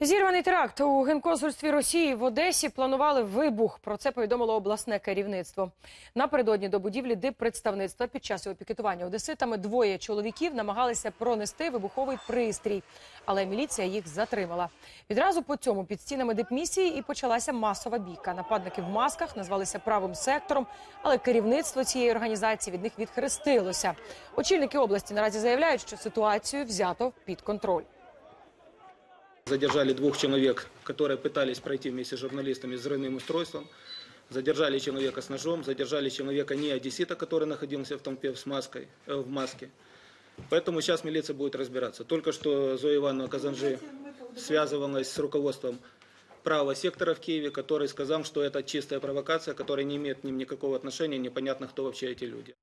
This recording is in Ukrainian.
Зірваний теракт у генконсульстві Росії в Одесі планували вибух. Про це повідомило обласне керівництво. Напередодні до будівлі диппредставництва під час його пікетування одеситами двоє чоловіків намагалися пронести вибуховий пристрій, але міліція їх затримала. Відразу по цьому під стінами дипмісії і почалася масова бійка. Нападники в масках назвалися правим сектором, але керівництво цієї організації від них відхрестилося. Очільники області наразі заявляють, що ситуацію взято під контроль. Задержали двух человек, которые пытались пройти вместе с журналистами с взрывным устройством. Задержали человека с ножом, задержали человека не одессита, который находился в толпе с маской, э, в маске. Поэтому сейчас милиция будет разбираться. Только что Зоя Ивановна Казанжи связывалась с руководством правого сектора в Киеве, который сказал, что это чистая провокация, которая не имеет к ним никакого отношения, непонятно, кто вообще эти люди.